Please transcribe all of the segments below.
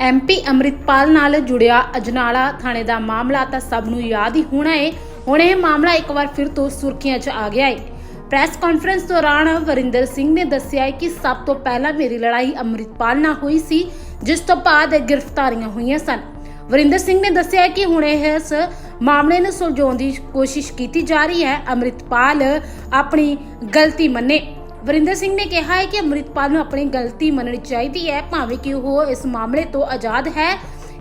MP Amritpal ਨਾਲ ਜੁੜਿਆ ਅਜਨਾਲਾ ਥਾਣੇ ਦਾ ਮਾਮਲਾ ਤਾਂ ਸਭ ਨੂੰ ਯਾਦ ਹੀ ਹੋਣਾ ਏ। ਹੁਣ ਇਹ ਮਾਮਲਾ ਇੱਕ ਵਾਰ ਫਿਰ ਤੋਂ ਸੁਰਖੀਆਂ 'ਚ ਆ ਗਿਆ ਏ। ਪ੍ਰੈਸ ਕਾਨਫਰੰਸ ਦੌਰਾਨ ਵਰਿੰਦਰ ਸਿੰਘ ਨੇ ਦੱਸਿਆ ਏ ਕਿ ਸਭ ਤੋਂ ਪਹਿਲਾਂ ਮੇਰੀ ਲੜਾਈ ਅੰਮ੍ਰਿਤਪਾਲ ਨਾਲ ਹੋਈ ਸੀ, ਜਿਸ ਤੋਂ ਬਾਅਦ ਇਹ ਗ੍ਰਿਫਤਾਰੀਆਂ ਹੋਈਆਂ ਸਨ। ਵਰਿੰਦਰ ਸਿੰਘ ਨੇ ਦੱਸਿਆ ਕਿ ਹੁਣ ਇਸ ਮਾਮਲੇ ਨੂੰ ਸੁਲਝਾਉਣ ਦੀ ਕੋਸ਼ਿਸ਼ ਕੀਤੀ ਜਾ ਰਹੀ ਹੈ। ਅੰਮ੍ਰਿਤਪਾਲ ਆਪਣੀ ਗਲਤੀ ਮੰਨੇ। ਵਰਿੰਦਰ ਸਿੰਘ ਨੇ ਕਿਹਾ ਹੈ ਕਿ ਅੰਮ੍ਰਿਤਪਾਲ ਨੂੰ ਆਪਣੀ ਗਲਤੀ ਮੰਨਣੀ ਚਾਹੀਦੀ ਹੈ, ਭਾਵੇਂ ਕਿ ਉਹ ਇਸ ਮਾਮਲੇ ਤੋਂ ਆਜ਼ਾਦ ਹੈ।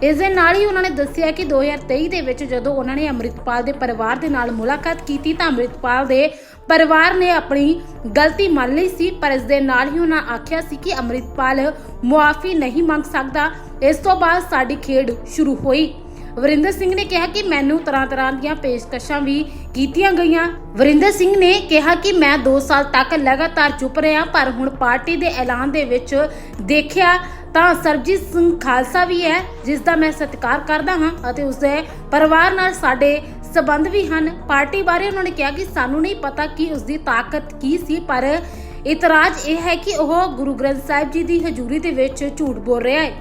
ਇਸ ਦੇ ਨਾਲ ਹੀ ਉਹਨਾਂ ਨੇ ਦੱਸਿਆ ਕਿ 2023 ਦੇ ਵਿੱਚ ਜਦੋਂ ਉਹਨਾਂ ਨੇ ਅੰਮ੍ਰਿਤਪਾਲ ਦੇ ਪਰਿਵਾਰ ਦੇ ਨਾਲ ਮੁਲਾਕਾਤ ਕੀਤੀ ਤਾਂ ਅੰਮ੍ਰਿਤਪਾਲ ਦੇ ਪਰਿਵਾਰ ਨੇ ਆਪਣੀ ਗਲਤੀ ਮੰਨ ਲਈ ਸੀ, ਪਰ ਇਸ ਦੇ ਨਾਲ ਹੀ ਉਹਨਾਂ ਆਖਿਆ ਸੀ ਕਿ ਅੰਮ੍ਰਿਤਪਾਲ ਮੁਆਫੀ ਨਹੀਂ ਮੰਗ ਸਕਦਾ। ਇਸ ਤੋਂ ਬਾਅਦ ਸਾਡੀ ਖੇਡ ਸ਼ੁਰੂ ਹੋਈ। ਵਰਿੰਦਰ ਸਿੰਘ ਨੇ ਕਿਹਾ ਕਿ ਮੈਨੂੰ ਤਰ੍ਹਾਂ ਤਰ੍ਹਾਂ ਦੀਆਂ ਪੇਸ਼ਕਸ਼ਾਂ ਵੀ ਕੀਤੀਆਂ ਗਈਆਂ। ਵਰਿੰਦਰ ਸਿੰਘ ਨੇ ਕਿਹਾ ਕਿ ਮੈਂ 2 ਸਾਲ ਤੱਕ ਲਗਾਤਾਰ ਚੁੱਪ ਰਿਹਾ, ਪਰ ਹੁਣ ਪਾਰਟੀ ਦੇ ਐਲਾਨ ਦੇ ਵਿੱਚ ਦੇਖਿਆ ਤਾਂ ਸਰਜੀਤ ਸਿੰਘ ਖਾਲਸਾ ਵੀ ਹੈ, ਜਿਸ ਦਾ ਮੈਂ ਸਤਿਕਾਰ ਕਰਦਾ ਹਾਂ ਅਤੇ ਉਸਦੇ ਪਰਿਵਾਰ ਨਾਲ ਸਾਡੇ ਸਬੰਧ ਵੀ ਹਨ। ਪਾਰਟੀ ਬਾਰੇ ਉਹਨਾਂ ਨੇ ਕਿਹਾ ਕਿ ਸਾਨੂੰ ਨਹੀਂ ਪਤਾ ਕਿ ਉਸ ਦੀ ਤਾਕਤ ਕੀ ਸੀ, ਪਰ ਇਤਰਾਜ਼ ਇਹ ਹੈ ਕਿ ਉਹ ਗੁਰੂ ਗ੍ਰੰਥ ਸਾਹਿਬ ਜੀ ਦੀ ਹਜ਼ੂਰੀ ਦੇ ਵਿੱਚ ਝੂਠ ਬੋਲ ਰਿਹਾ ਹੈ।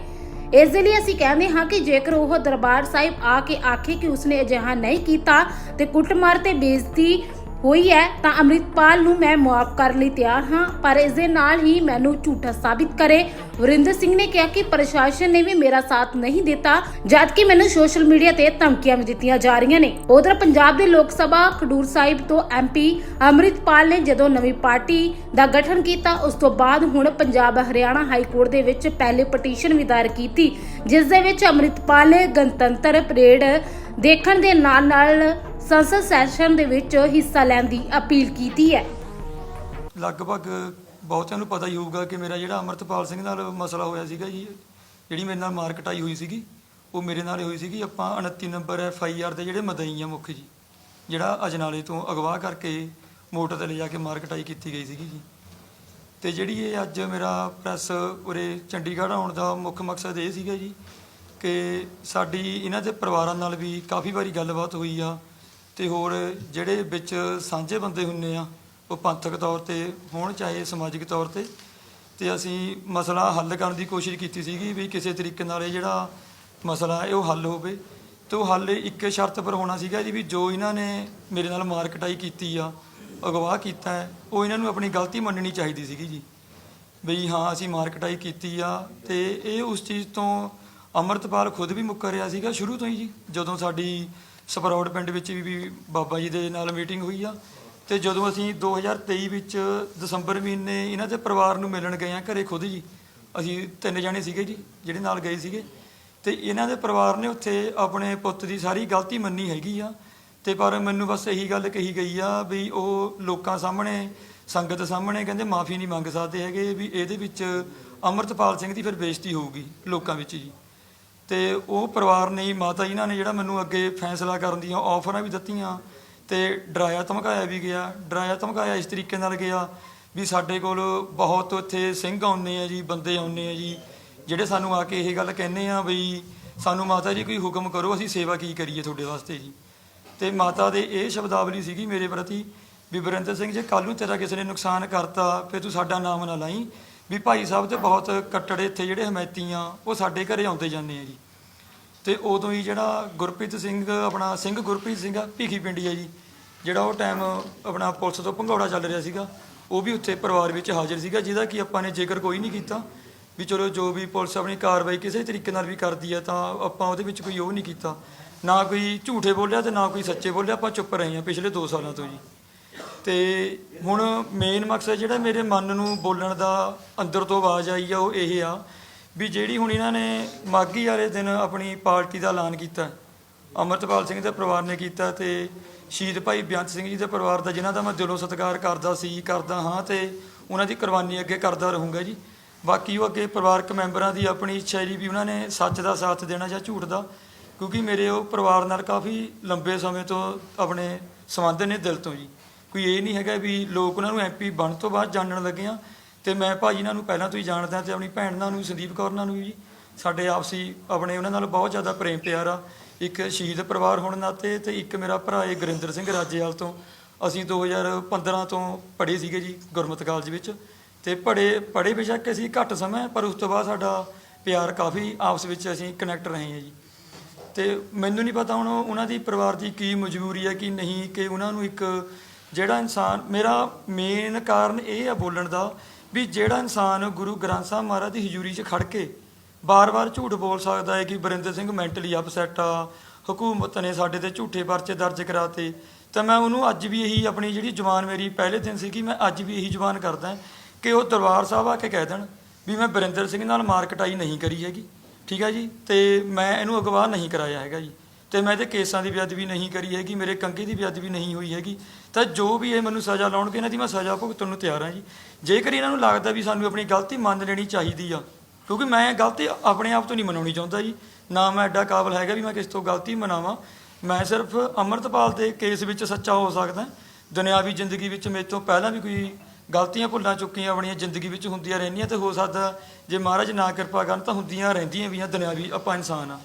ਇਸ ਦੇ ਲਈ ਅਸੀਂ ਕਹਿੰਦੇ ਹਾਂ ਕਿ ਜੇਕਰ ਉਹ ਦਰਬਾਰ ਸਾਹਿਬ ਆ ਕੇ ਆਖੇ ਕਿ ਉਸਨੇ ਅਜਿਹਾ ਨਹੀਂ ਕੀਤਾ ਤੇ ਕੁੱਟਮਾਰ ਤੇ ਬੇਇੱਜ਼ਤੀ ਹੋਈ ਹੈ ਤਾਂ ਅੰਮ੍ਰਿਤਪਾਲ ਨੂੰ ਮੈਂ ਮੁਆਫ ਕਰਨ ਲਈ ਤਿਆਰ ਹਾਂ, ਪਰ ਇਸ ਦੇ ਨਾਲ ਹੀ ਮੈਨੂੰ ਝੂਠਾ ਸਾਬਿਤ ਕਰੇ। ਵਰਿੰਦਰ ਸਿੰਘ ਨੇ ਕਿਹਾ ਕਿ ਪ੍ਰਸ਼ਾਸਨ ਨੇ ਵੀ ਮੇਰਾ ਸਾਥ ਨਹੀਂ ਦਿੱਤਾ ਜਦ ਕਿ ਮੈਨੂੰ ਸੋਸ਼ਲ ਮੀਡੀਆ ਤੇ ਧਮਕੀਆਂ ਵੀ ਦਿੱਤੀਆਂ ਜਾ ਰਹੀਆਂ ਨੇ। ਉਧਰ ਪੰਜਾਬ ਦੇ ਲੋਕ ਸਭਾ, ਖਡੂਰ ਸਾਹਿਬ ਤੋਂ ਐਮਪੀ ਅੰਮ੍ਰਿਤਪਾਲ ਨੇ ਜਦੋਂ ਨਵੀਂ ਪਾਰਟੀ ਦਾ ਗਠਨ ਕੀਤਾ, ਉਸ ਤੋਂ ਬਾਅਦ ਹੁਣ ਪੰਜਾਬ ਹਰਿਆਣਾ ਹਾਈ ਕੋਰਟ ਦੇ ਵਿੱਚ ਪਹਿਲੇ ਪਟੀਸ਼ਨ ਵੀ ਦਾਇਰ ਕੀਤੀ, ਜਿਸ ਦੇ ਵਿੱਚ ਅੰਮ੍ਰਿਤਪਾਲ ਨੇ ਗਣਤੰਤਰ ਪਰੇਡ ਦੇਖਣ ਦੇ ਨਾਲ ਨਾਲ ਸੰਸਦ ਸੈਸ਼ਨ ਦੇ ਵਿੱਚ ਹਿੱਸਾ ਲੈਣ ਦੀ ਅਪੀਲ ਕੀਤੀ ਹੈ। ਲਗਭਗ ਬਹੁਤਿਆਂ ਨੂੰ ਪਤਾ ਹੀ ਹੋਊਗਾ ਕਿ ਮੇਰਾ ਜਿਹੜਾ ਅਮਰਤਪਾਲ ਸਿੰਘ ਨਾਲ ਮਸਲਾ ਹੋਇਆ ਸੀਗਾ ਜੀ, ਜਿਹੜੀ ਮੇਰੇ ਨਾਲ ਮਾਰ ਕਟਾਈ ਹੋਈ ਸੀਗੀ, ਉਹ ਮੇਰੇ ਨਾਲ ਹੋਈ ਸੀਗੀ, ਆਪਾਂ 29 ਨੰਬਰ ਐਫ ਆਈ ਆਰ ਦੇ ਜਿਹੜੇ ਮਦਈ ਆ ਮੁੱਖ ਜੀ, ਜਿਹੜਾ ਅਜਨਾਲੇ ਤੋਂ ਅਗਵਾ ਕਰਕੇ ਮੋਟਰ ਤੇ ਲਿਜਾ ਕੇ ਮਾਰ ਕਟਾਈ ਕੀਤੀ ਗਈ ਸੀਗੀ ਜੀ। ਤੇ ਜਿਹੜੀ ਇਹ ਅੱਜ ਮੇਰਾ ਪ੍ਰੈਸ ਉਰੇ ਚੰਡੀਗੜ੍ਹ ਆਉਣ ਦਾ ਮੁੱਖ ਮਕਸਦ ਇਹ ਸੀਗਾ ਜੀ, ਕਿ ਸਾਡੀ ਇਹਨਾਂ ਦੇ ਪਰਿਵਾਰਾਂ ਨਾਲ ਵੀ ਕਾਫੀ ਵਾਰੀ ਗੱਲਬਾਤ ਹੋਈ ਆ ਤੇ ਹੋਰ ਜਿਹੜੇ ਵਿੱਚ ਸਾਂਝੇ ਬੰਦੇ ਹੁੰਨੇ ਆ, ਉਹ ਪੰਥਕ ਤੌਰ ਤੇ ਹੋਣ ਚਾਹੇ ਸਮਾਜਿਕ ਤੌਰ ਤੇ। ਤੇ ਅਸੀਂ ਮਸਲਾ ਹੱਲ ਕਰਨ ਦੀ ਕੋਸ਼ਿਸ਼ ਕੀਤੀ ਸੀਗੀ ਵੀ ਕਿਸੇ ਤਰੀਕੇ ਨਾਲ ਇਹ ਜਿਹੜਾ ਮਸਲਾ ਹੈ, ਉਹ ਹੱਲ ਹੋਵੇ। ਤੇ ਉਹ ਹੱਲ ਇੱਕ ਸ਼ਰਤ ਪਰ ਹੋਣਾ ਸੀਗਾ ਜੀ ਵੀ ਜੋ ਇਹਨਾਂ ਨੇ ਮੇਰੇ ਨਾਲ ਮਾਰ ਕਟਾਈ ਕੀਤੀ ਆ ਅਗਵਾ ਕੀਤਾ ਹੈ, ਉਹ ਇਹਨਾਂ ਨੂੰ ਆਪਣੀ ਗਲਤੀ ਮੰਨਣੀ ਚਾਹੀਦੀ ਸੀਗੀ ਜੀ। ਵੀ ਹਾਂ, ਅਸੀਂ ਮਾਰ ਕਟਾਈ ਕੀਤੀ ਆ ਤੇ ਇਹ ਉਸ ਚੀਜ਼ ਤੋਂ ਅਮਰਤਪਾਲ ਖੁਦ ਵੀ ਮੁੱਕਰ ਰਿਹਾ ਸੀਗਾ ਸ਼ੁਰੂ ਤੋਂ ਹੀ ਜੀ, ਜਦੋਂ ਸਾਡੀ ਸਪਰੌੜ ਪਿੰਡ ਵਿੱਚ ਵੀ- ਬਾਬਾ ਜੀ ਦੇ ਨਾਲ ਮੀਟਿੰਗ ਹੋਈ ਆ। ਤੇ ਜਦੋਂ ਅਸੀਂ 2023 ਵਿੱਚ ਦਸੰਬਰ ਮਹੀਨੇ ਇਹਨਾਂ ਦੇ ਪਰਿਵਾਰ ਨੂੰ ਮਿਲਣ ਗਏ ਆ ਘਰੇ ਖੁਦ ਜੀ, ਅਸੀਂ ਤਿੰਨ ਜਣੇ ਸੀਗੇ ਜੀ, ਜਿਹੜੇ ਨਾਲ ਗਏ ਸੀਗੇ। ਤੇ ਇਹਨਾਂ ਦੇ ਪਰਿਵਾਰ ਨੇ ਉੱਥੇ ਆਪਣੇ ਪੁੱਤ ਦੀ ਸਾਰੀ ਗਲਤੀ ਮੰਨੀ ਹੈਗੀ ਆ। ਤੇ ਪਰ ਮੈਨੂੰ ਬਸ ਇਹੀ ਗੱਲ ਕਹੀ ਗਈ ਆ ਵੀ ਉਹ ਲੋਕਾਂ ਸਾਹਮਣੇ, ਸੰਗਤ ਸਾਹਮਣੇ ਕਹਿੰਦੇ ਮਾਫੀ ਨਹੀਂ ਮੰਗ ਸਕਦੇ ਹੈਗੇ ਵੀ ਇਹਦੇ ਵਿੱਚ ਅਮਰਤਪਾਲ ਸਿੰਘ ਦੀ ਫਿਰ ਬੇਇੱਜ਼ਤੀ ਹੋਊਗੀ ਲੋਕਾਂ ਵਿੱਚ ਜੀ। ਤੇ ਉਹ ਪਰਿਵਾਰ ਨੇ, ਮਾਤਾ ਜੀ ਨਾਲ ਨੇ ਜਿਹੜਾ ਮੈਨੂੰ ਅੱਗੇ ਫੈਸਲਾ ਕਰਨ ਦੀਆਂ ਆਫਰਾਂ ਵੀ ਦਿੱਤੀਆਂ ਤੇ ਡਰਾਇਆ ਧਮਕਾਇਆ ਵੀ ਗਿਆ, ਡਰਾਇਆ ਧਮਕਾਇਆ ਇਸ ਤਰੀਕੇ ਨਾਲ ਗਿਆ ਵੀ ਸਾਡੇ ਕੋਲ ਬਹੁਤ ਇੱਥੇ ਸਿੰਘ ਆਉਂਦੇ ਆ ਜੀ, ਬੰਦੇ ਆਉਂਦੇ ਆ ਜੀ, ਜਿਹੜੇ ਸਾਨੂੰ ਆ ਕੇ ਇਹ ਗੱਲ ਕਹਿੰਦੇ ਆ ਬਈ ਸਾਨੂੰ ਮਾਤਾ ਜੀ ਕੋਈ ਹੁਕਮ ਕਰੋ, ਅਸੀਂ ਸੇਵਾ ਕੀ ਕਰੀਏ ਤੁਹਾਡੇ ਵਾਸਤੇ ਜੀ। ਤੇ ਮਾਤਾ ਦੇ ਇਹ ਸ਼ਬਦਾਵਲੀ ਸੀਗੀ ਮੇਰੇ ਪ੍ਰਤੀ ਵੀ ਵਰਿੰਦਰ ਸਿੰਘ, ਜੇ ਕੱਲ ਨੂੰ ਤੇਰਾ ਕਿਸੇ ਨੇ ਨੁਕਸਾਨ ਕਰਤਾ, ਫਿਰ ਤੂੰ ਸਾਡਾ ਨਾਮ ਨਾ ਲਾਈ ਵੀ ਭਾਈ ਸਾਹਿਬ ਤੇ ਬਹੁਤ ਕੱਟੜੇ ਇੱਥੇ ਜਿਹੜੇ ਹਮਾਇਤੀ ਆ, ਉਹ ਸਾਡੇ ਘਰੇ ਆਉਂਦੇ ਜਾਂਦੇ ਆ ਜੀ। ਤੇ ਉਦੋਂ ਹੀ ਜਿਹੜਾ ਗੁਰਪ੍ਰੀਤ ਸਿੰਘ, ਆਪਣਾ ਸਿੰਘ ਗੁਰਪ੍ਰੀਤ ਸਿੰਘ ਆ, ਭੀਖੀ ਪਿੰਡੀ ਆ ਜੀ। ਜਿਹੜਾ ਉਹ ਟਾਈਮ ਆਪਣਾ ਪੁਲਿਸ ਤੋਂ ਭੰਗੌੜਾ ਚੱਲ ਰਿਹਾ ਸੀਗਾ, ਉਹ ਵੀ ਉੱਥੇ ਪਰਿਵਾਰ ਵਿੱਚ ਹਾਜ਼ਰ ਸੀਗਾ, ਜਿਹਦਾ ਕਿ ਆਪਾਂ ਨੇ ਜ਼ਿਕਰ ਕੋਈ ਨਹੀਂ ਕੀਤਾ, ਵੀ ਚਲੋ ਜੋ ਵੀ ਪੁਲਿਸ ਆਪਣੀ ਕਾਰਵਾਈ ਕਿਸੇ ਤਰੀਕੇ ਨਾਲ ਵੀ ਕਰਦੀ ਹੈ ਤਾਂ ਆਪਾਂ ਉਹਦੇ ਵਿੱਚ ਕੋਈ ਉਹ ਨਹੀਂ ਕੀਤਾ। ਨਾ ਕੋਈ ਝੂਠੇ ਬੋਲਿਆ ਤੇ ਨਾ ਕੋਈ ਸੱਚੇ ਬੋਲਿਆ, ਆਪਾਂ ਚੁੱਪ ਰਹੇ ਹਾਂ ਪਿਛਲੇ 2 ਸਾਲਾਂ ਤੋਂ ਜੀ। ਤੇ ਹੁਣ ਮੇਨ ਮਕਸਦ ਜਿਹੜਾ ਮੇਰੇ ਮਨ ਨੂੰ ਬੋਲਣ ਦਾ ਅੰਦਰ ਤੋਂ ਆਵਾਜ਼ ਆਈ ਆ, ਉਹ ਇਹ ਆ ਵੀ ਜਿਹੜੀ ਹੁਣ ਇਹਨਾਂ ਨੇ ਮਾਗੀ ਵਾਲੇ ਦਿਨ ਆਪਣੀ ਪਾਰਟੀ ਦਾ ਐਲਾਨ ਕੀਤਾ, ਅਮਰਤਪਾਲ ਸਿੰਘ ਦੇ ਪਰਿਵਾਰ ਨੇ ਕੀਤਾ ਤੇ ਸ਼ਹੀਦ ਭਾਈ ਬੇਅੰਤ ਸਿੰਘ ਜੀ ਦੇ ਪਰਿਵਾਰ ਦਾ, ਜਿਨ੍ਹਾਂ ਦਾ ਮੈਂ ਦਿਲੋਂ ਸਤਿਕਾਰ ਕਰਦਾ ਸੀ, ਕਰਦਾ ਹਾਂ ਤੇ ਉਹਨਾਂ ਦੀ ਕੁਰਬਾਨੀ ਅੱਗੇ ਕਰਦਾ ਰਹੂੰਗਾ ਜੀ। ਬਾਕੀ ਉਹ ਅੱਗੇ ਪਰਿਵਾਰਕ ਮੈਂਬਰਾਂ ਦੀ ਆਪਣੀ ਇੱਛਾ ਜੀ ਵੀ ਉਹਨਾਂ ਨੇ ਸੱਚ ਦਾ ਸਾਥ ਦੇਣਾ ਜਾਂ ਝੂਠ ਦਾ, ਕਿਉਂਕਿ ਮੇਰੇ ਉਹ ਪਰਿਵਾਰ ਨਾਲ ਕਾਫੀ ਲੰਬੇ ਸਮੇਂ ਤੋਂ ਆਪਣੇ ਸੰਬੰਧ ਨੇ ਦਿਲ ਤੋਂ ਜੀ। ਕੋਈ ਇਹ ਨਹੀਂ ਹੈਗਾ ਵੀ ਲੋਕ ਉਹਨਾਂ ਨੂੰ ਐਮਪੀ ਬਣ ਤੋਂ ਬਾਅਦ ਜਾਣਨ ਲੱਗੇ ਆ। ਤੇ ਮੈਂ ਭਾਜੀ ਇਹਨਾਂ ਨੂੰ ਪਹਿਲਾਂ ਤੋਂ ਹੀ ਜਾਣਦਾ ਤੇ ਆਪਣੀ ਭੈਣ ਨਾਲ ਨੂੰ, ਸੰਦੀਪ ਕੌਰ ਨਾਲ ਨੂੰ ਵੀ। ਜੀ ਸਾਡੇ ਆਪਸੀ ਆਪਣੇ ਉਹਨਾਂ ਨਾਲ ਬਹੁਤ ਜ਼ਿਆਦਾ ਪ੍ਰੇਮ ਪਿਆਰ ਆ। ਇੱਕ ਸ਼ਹੀਦ ਪਰਿਵਾਰ ਹੋਣ ਨਾਤੇ ਤੇ ਇੱਕ ਮੇਰਾ ਭਰਾ ਏ ਗੁਰਿੰਦਰ ਸਿੰਘ ਰਾਜੇਵਾਲ ਤੋਂ। ਅਸੀਂ 2015 ਤੋਂ ਪੜ੍ਹੇ ਸੀਗੇ ਜੀ ਗੁਰਮਤਿ ਕਾਲਜ ਵਿੱਚ। ਤੇ ਪੜ੍ਹੇ ਪੜ੍ਹੇ ਬੇਸ਼ੱਕ ਅਸੀਂ ਘੱਟ ਸਮਾਂ ਪਰ ਉਸ ਤੋਂ ਬਾਅਦ ਸਾਡਾ ਪਿਆਰ ਕਾਫੀ ਆਪਸ ਵਿੱਚ ਅਸੀਂ ਕਨੈਕਟ ਰਹੇ ਹਾਂ ਜੀ। ਤੇ ਮੈਨੂੰ ਨਹੀਂ ਪਤਾ ਹੁਣ ਉਹਨਾਂ ਦੀ ਪਰਿਵਾਰ ਦੀ ਕੀ ਮਜਬੂਰੀ ਹੈ, ਕਿ ਨਹੀਂ, ਕਿ ਉਹਨਾਂ ਨੂੰ ਇੱਕ ਜਿਹੜਾ ਇਨਸਾਨ, ਮੇਰਾ ਮੇਨ ਕਾਰਨ ਇਹ ਆ ਬੋਲਣ ਦਾ ਵੀ ਜਿਹੜਾ ਇਨਸਾਨ ਗੁਰੂ ਗ੍ਰੰਥ ਸਾਹਿਬ ਮਹਾਰਾਜ ਦੀ ਹਜ਼ੂਰੀ 'ਚ ਖੜ ਕੇ ਬਾਰ-ਬਾਰ ਝੂਠ ਬੋਲ ਸਕਦਾ ਹੈ ਕਿ ਬਰਿੰਦਰ ਸਿੰਘ ਮੈਂਟਲੀ ਅਪਸੈਟ ਆ, ਹਕੂਮਤ ਨੇ ਸਾਡੇ ਤੇ ਝੂਠੇ ਪਰਚੇ ਦਰਜ ਕਰਾਤੇ, ਤਾਂ ਮੈਂ ਉਹਨੂੰ ਅੱਜ ਵੀ ਇਹੀ ਆਪਣੀ ਜਿਹੜੀ ਜ਼ੁਬਾਨ ਮੇਰੀ ਪਹਿਲੇ ਦਿਨ ਸੀ ਕਿ ਮੈਂ ਅੱਜ ਵੀ ਇਹੀ ਜ਼ੁਬਾਨ ਕਰਦਾ ਕਿ ਉਹ ਦਰਬਾਰ ਸਾਹਿਬ ਆ ਕੇ ਕਹਿ ਦੇਣ ਵੀ ਮੈਂ ਬਰਿੰਦਰ ਸਿੰਘ ਨਾਲ ਮਾਰਕਟਾਈ ਨਹੀਂ ਕਰੀ ਹੈਗੀ, ਠੀਕ ਹੈ ਜੀ? ਤੇ ਮੈਂ ਇਹਨੂੰ ਅਗਵਾ ਨਹੀਂ ਕਰਾਇਆ ਹੈਗਾ ਜੀ। ਤੇ ਮੈਂ ਇਹਦੇ ਕੇਸਾਂ ਦੀ ਬੇਅਦਬੀ ਨਹੀਂ ਕਰੀ ਹੈਗੀ, ਮੇਰੇ ਕੰਗੇ ਦੀ ਬੇਅਦਬੀ ਨਹੀਂ ਹੋਈ ਹੈਗੀ। ਤਾਂ ਜੋ ਵੀ ਇਹ ਮੈਨੂੰ ਸਜ਼ਾ ਲਾਉਣਗੇ, ਇਹਨਾਂ ਦੀ ਮੈਂ ਸਜ਼ਾ ਭੁਗਤਣ ਨੂੰ ਤਿਆਰ ਹਾਂ ਜੀ। ਜੇਕਰ ਇਹਨਾਂ ਨੂੰ ਲੱਗਦਾ ਵੀ ਸਾਨੂੰ ਆਪਣੀ ਗਲਤੀ ਮੰਨ ਲੈਣੀ ਚਾਹੀਦੀ ਆ, ਕਿਉਂਕਿ ਮੈਂ ਗਲਤੀ ਆਪਣੇ ਆਪ ਤੋਂ ਨਹੀਂ ਮਨਾਉਣੀ ਚਾਹੁੰਦਾ ਜੀ। ਨਾ ਮੈਂ ਐਡਾ ਕਾਬਲ ਹੈਗਾ ਵੀ ਮੈਂ ਕਿਸ ਤੋਂ ਗਲਤੀ ਮਨਾਵਾਂ। ਮੈਂ ਸਿਰਫ ਅੰਮ੍ਰਿਤਪਾਲ ਦੇ ਕੇਸ ਵਿੱਚ ਸੱਚਾ ਹੋ ਸਕਦਾ, ਦੁਨਿਆਵੀ ਜ਼ਿੰਦਗੀ ਵਿੱਚ ਮੇਰੇ ਤੋਂ ਪਹਿਲਾਂ ਵੀ ਕੋਈ ਗਲਤੀਆਂ ਭੁੱਲਾਂ ਚੁੱਕੀਆਂ ਆਪਣੀਆਂ ਜ਼ਿੰਦਗੀ ਵਿੱਚ ਹੁੰਦੀਆਂ ਰਹਿੰਦੀਆਂ ਤੇ ਹੋ ਸਕਦਾ ਜੇ ਮਹਾਰਾਜ ਨਾ ਕਿਰਪਾ ਕਰਨ ਤਾਂ ਹੁੰਦੀਆਂ ਰਹਿੰਦੀਆਂ ਵੀ ਆ, ਦੁਨਿਆਵੀ ਆਪਾਂ ਇਨਸਾਨ ਆ।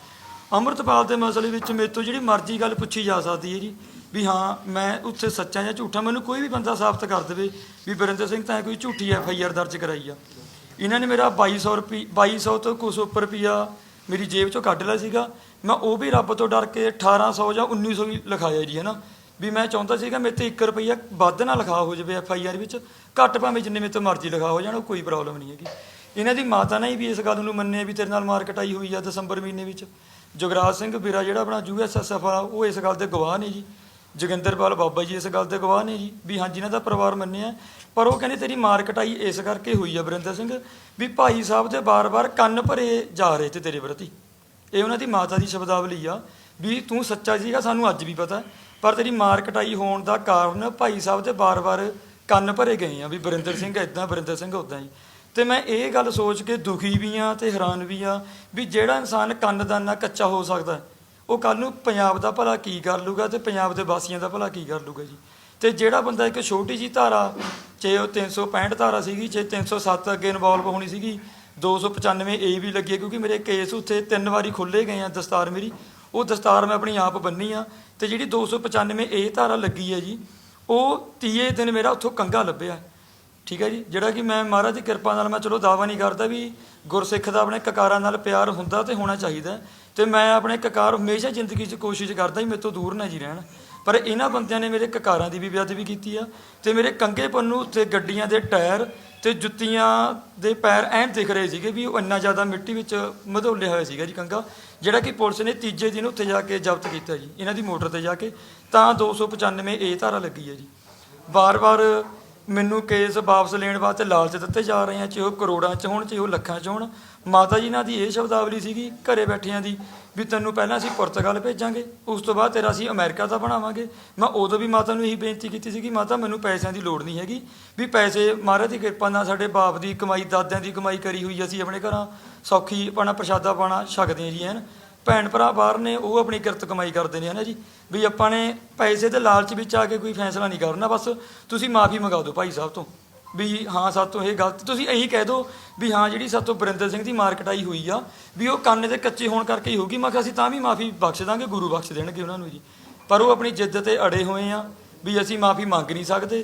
ਅੰਮ੍ਰਿਤਪਾਲ ਦੇ ਮਸਲੇ ਵਿੱਚ ਮੇਰੇ ਤੋਂ ਜਿਹੜੀ ਮਰਜ਼ੀ ਗੱਲ ਪੁੱਛੀ ਜਾ ਸਕਦੀ ਹੈ ਜੀ, ਵੀ ਹਾਂ, ਮੈਂ ਉੱਥੇ ਸੱਚਾ ਜਾਂ ਝੂਠਾ, ਮੈਨੂੰ ਕੋਈ ਵੀ ਬੰਦਾ ਸਾਬਤ ਕਰ ਦੇਵੇ ਵੀ ਬਰਿੰਦਰ ਸਿੰਘ ਤਾਂ ਕੋਈ ਝੂਠੀ ਐਫ ਆਈ ਆਰ ਦਰਜ ਕਰਾਈ ਆ। ਇਹਨਾਂ ਨੇ ਮੇਰਾ 2200 ਰੁਪਏ 2200 ਤੋਂ ਕੁਛ ਉੱਪਰ ਰੁਪਿਆ ਮੇਰੀ ਜੇਬ ਚੋਂ ਕੱਢ ਲਿਆ ਸੀਗਾ। ਮੈਂ ਉਹ ਵੀ ਰੱਬ ਤੋਂ ਡਰ ਕੇ 1800 ਜਾਂ 1900 ਵੀ ਲਿਖਾਇਆ ਜੀ, ਹਨਾ। ਵੀ ਮੈਂ ਚਾਹੁੰਦਾ ਸੀਗਾ ਮੇਰੇ ਤੇ 1 ਰੁਪਈਆ ਵੱਧ ਨਾ ਲਿਖਾ ਹੋ ਜਾਵੇ ਐਫ ਆਈ ਆਰ ਵਿੱਚ, ਘੱਟ ਭਾਵੇਂ ਜਿੰਨੇ ਮੇਰੇ ਤੋਂ ਮਰਜ਼ੀ ਲਿਖਾ ਹੋ ਜਾਣ, ਉਹ ਕੋਈ ਪ੍ਰੋਬਲਮ ਨਹੀਂ ਹੈਗੀ। ਇਹਨਾਂ ਦੀ ਮਾਤਾ ਨੇ ਵੀ ਇਸ ਗੱਲ ਨੂੰ ਮੰਨਿਆ ਵੀ ਤੇਰੇ ਨਾਲ ਮਾਰ ਕਟਾਈ ਹੋਈ ਆ ਦਸੰਬਰ ਮਹੀਨੇ ਵਿੱਚ। ਜਗਰਾਜ ਸਿੰਘ ਵੀਰਾ ਜਿਹੜਾ ਆਪਣਾ ਯੂਐਸਐਸਐਫ ਆ, ਉਹ ਇਸ ਗੱਲ ਦੇ ਗਵਾਹ ਨੇ ਜੀ। ਜੋਗਿੰਦਰਪਾਲ ਬਾਬਾ ਜੀ ਇਸ ਗੱਲ ਦੇ ਗਵਾਹ ਨੇ ਜੀ, ਵੀ ਹਾਂਜੀ ਇਹਨਾਂ ਦਾ ਪਰਿਵਾਰ ਮੰਨਿਆ ਪਰ ਉਹ ਕਹਿੰਦੇ ਤੇਰੀ ਮਾਰ ਕਟਾਈ ਇਸ ਕਰਕੇ ਹੋਈ ਆ ਵਰਿੰਦਰ ਸਿੰਘ, ਵੀ ਭਾਈ ਸਾਹਿਬ ਦੇ ਬਾਰ-ਬਾਰ ਕੰਨ ਭਰੇ ਜਾ ਰਹੇ ਤੇ ਤੇਰੇ ਪ੍ਰਤੀ। ਇਹ ਉਹਨਾਂ ਦੀ ਮਾਤਾ ਦੀ ਸ਼ਬਦਾਵਲੀ ਆ, ਵੀ ਤੂੰ ਸੱਚਾ ਸੀਗਾ, ਸਾਨੂੰ ਅੱਜ ਵੀ ਪਤਾ ਪਰ ਤੇਰੀ ਮਾਰ ਕਟਾਈ ਹੋਣ ਦਾ ਕਾਰਨ ਭਾਈ ਸਾਹਿਬ ਦੇ ਬਾਰ-ਬਾਰ ਕੰਨ ਭਰੇ ਗਏ ਆ, ਵੀ ਵਰਿੰਦਰ ਸਿੰਘ ਇਦਾਂ ਵਰਿੰਦਰ ਸਿੰਘ ਉਦਾਂ ਜੀ। ਤੇ ਮੈਂ ਇਹ ਗੱਲ ਸੋਚ ਕੇ ਦੁਖੀ ਵੀ ਆ ਤੇ ਹੈਰਾਨ ਵੀ ਆ ਵੀ ਜਿਹੜਾ ਇਨਸਾਨ ਕੰਨ ਦਾ ਕੱਚਾ ਹੋ ਸਕਦਾ ਉਹ ਕੱਲ ਨੂੰ ਪੰਜਾਬ ਦਾ ਭਲਾ ਕੀ ਕਰ ਲੂਗਾ ਤੇ ਪੰਜਾਬ ਦੇ ਵਾਸੀਆਂ ਦਾ ਭਲਾ ਕੀ ਕਰ ਲੂਗਾ ਜੀ। ਤੇ ਜਿਹੜਾ ਬੰਦਾ ਇੱਕ ਛੋਟੀ ਜੀ ਧਾਰਾ ਚਾਹੇ ਉਹ 365 ਧਾਰਾ ਸੀਗੀ ਚਾਹੇ 307 ਅੱਗੇ ਇਨਵੋਲਵ ਹੋਣੀ ਸੀਗੀ 295 ਏ ਵੀ ਲੱਗੀ ਕਿਉਂਕਿ ਮੇਰੇ ਕੇਸ ਉੱਥੇ ਤਿੰਨ ਵਾਰੀ ਖੁੱਲੇ ਗਏ ਆ ਦਸਤਾਰ ਮੇਰੀ। ਉਹ ਦਸਤਾਰ ਮੈਂ ਆਪਣੀ ਆਪ ਬੰਨੀ ਆ ਤੇ ਜਿਹੜੀ 295 ਏ ਧਾਰਾ ਲੱਗੀ ਹੈ ਜੀ, ਉਹ ਤੀਏ ਦਿਨ ਮੇਰਾ ਉੱਥੋਂ ਕੰਗਾ ਲੱਭਿਆ। ਠੀਕ ਹੈ ਜੀ? ਜਿਹੜਾ ਕਿ ਮੈਂ ਮਹਾਰਾਜ ਦੀ ਕਿਰਪਾ ਨਾਲ ਮੈਂ ਚਲੋ ਦਾਵਾ ਨਹੀਂ ਕਰਦਾ ਵੀ ਗੁਰਸਿੱਖ ਦਾ ਆਪਣੇ ਕਕਾਰਾਂ ਨਾਲ ਪਿਆਰ ਹੁੰਦਾ ਤੇ ਹੋਣਾ ਚਾਹੀਦਾ ਹੈ। ਤੇ ਮੈਂ ਆਪਣੇ ਕਕਾਰ ਹਮੇਸ਼ਾ ਜ਼ਿੰਦਗੀ 'ਚ ਕੋਸ਼ਿਸ਼ ਕਰਦਾ ਹੀ ਮੇਰੇ ਤੋਂ ਦੂਰ ਨਾ ਜੀ ਰਹਿਣ। ਪਰ ਇਹਨਾਂ ਬੰਦਿਆਂ ਨੇ ਮੇਰੇ ਕਕਾਰਾਂ ਦੀ ਵੀ ਬੇਅਦਬੀ ਕੀਤੀ ਆ ਤੇ ਮੇਰੇ ਕੰਗੇ ਪੰਨੂ ਉੱਤੇ ਗੱਡੀਆਂ ਦੇ ਟਾਇਰ ਤੇ ਜੁੱਤੀਆਂ ਦੇ ਪੈਰ ਐਨ ਦਿਖ ਰਹੇ ਸੀਗੇ ਵੀ ਉਹ ਇੰਨਾ ਜ਼ਿਆਦਾ ਮਿੱਟੀ ਵਿੱਚ ਮਧੋਲਿਆ ਹੋਇਆ ਸੀਗਾ ਜੀ ਕੰਗਾ, ਜਿਹੜਾ ਕਿ ਪੁਲਿਸ ਨੇ ਤੀਜੇ ਦਿਨ ਉੱਥੇ ਜਾ ਕੇ ਜ਼ਬਤ ਕੀਤਾ ਜੀ, ਇਹਨਾਂ ਦੀ ਮੋਟਰ ਤੇ ਜਾ ਕੇ। ਤਾਂ 295 ਏ ਧਾਰਾ ਲੱਗੀ ਹੈ ਜੀ। ਵਾਰ-ਵਾਰ ਮੈਨੂੰ ਕੇਸ ਵਾਪਸ ਲੈਣ ਵਾਸਤੇ ਲਾਲਚ ਦਿੱਤੇ ਜਾ ਰਹੇ ਆ, ਚਾਹੇ ਉਹ ਕਰੋੜਾਂ ਚ ਹੋਣ, ਚਾਹੇ ਉਹ ਲੱਖਾਂ ਚ ਹੋਣ। ਮਾਤਾ ਜੀ ਨਾਲ ਦੀ ਇਹ ਸ਼ਬਦਾਵਲੀ ਸੀਗੀ ਘਰੇ ਬੈਠਿਆਂ ਦੀ ਵੀ ਤੈਨੂੰ ਪਹਿਲਾਂ ਅਸੀਂ ਪੁਰਤਗਾਲ ਭੇਜਾਂਗੇ, ਉਸ ਤੋਂ ਬਾਅਦ ਤੇਰਾ ਅਸੀਂ ਅਮਰੀਕਾ ਦਾ ਬਣਾਵਾਂਗੇ। ਮੈਂ ਉਦੋਂ ਵੀ ਮਾਤਾ ਨੂੰ ਇਹੀ ਬੇਨਤੀ ਕੀਤੀ ਸੀ ਕਿ ਮਾਤਾ, ਮੈਨੂੰ ਪੈਸਿਆਂ ਦੀ ਲੋੜ ਨਹੀਂ ਹੈਗੀ ਵੀ ਪੈਸੇ, ਮਹਾਰਾਜ ਦੀ ਕਿਰਪਾ ਨਾਲ ਸਾਡੇ ਬਾਪ ਦੀ ਕਮਾਈ, ਦਾਦਿਆਂ ਦੀ ਕਮਾਈ ਕਰੀ ਹੋਈ ਅਸੀਂ ਆਪਣੇ ਘਰਾਂ, ਸੌਖੀ ਆਪਣਾ ਪ੍ਰਸ਼ਾਦਾ ਪਾਣਾ ਛਕਦੇ ਹਾਂ ਜੀ ਐਨ ਭੈਣ ਭਰਾ ਬਾਹਰ ਨੇ, ਉਹ ਆਪਣੀ ਕਿਰਤ ਕਮਾਈ ਕਰਦੇ ਨੇ, ਹਨਾ ਜੀ? ਵੀ ਆਪਾਂ ਨੇ ਪੈਸੇ ਦੇ ਲਾਲਚ ਵਿੱਚ ਆ ਕੇ ਕੋਈ ਫੈਸਲਾ ਨਹੀਂ ਕਰਨਾ, ਬਸ ਤੁਸੀਂ ਮਾਫੀ ਮੰਗਾ ਦਿਓ ਭਾਈ ਸਾਹਿਬ ਤੋਂ। ਵੀ ਹਾਂ ਸਾਤੋਂ ਇਹ ਗਲਤ, ਤੁਸੀਂ ਇਹੀ ਕਹਿ ਦਿਓ ਵੀ ਹਾਂ ਜਿਹੜੀ ਸਾਤੋਂ ਬਰਿੰਦਰ ਸਿੰਘ ਦੀ ਮਾਰਕਟਾਈ ਹੋਈ ਆ, ਵੀ ਉਹ ਕੰਨ ਦੇ ਕੱਚੇ ਹੋਣ ਕਰਕੇ ਹੀ ਹੋਊਗੀ। ਮੈਂ ਕਿਹਾ ਅਸੀਂ ਤਾਂ ਵੀ ਮਾਫੀ ਬਖਸ਼ ਦਾਂਗੇ, ਗੁਰੂ ਬਖਸ਼ ਦੇਣਗੇ ਉਹਨਾਂ ਨੂੰ ਜੀ। ਪਰ ਉਹ ਆਪਣੀ ਜਿੱਦ ਤੇ ਅੜੇ ਹੋਏ ਆ, ਵੀ ਅਸੀਂ ਮਾਫੀ ਮੰਗ ਨਹੀਂ ਸਕਦੇ।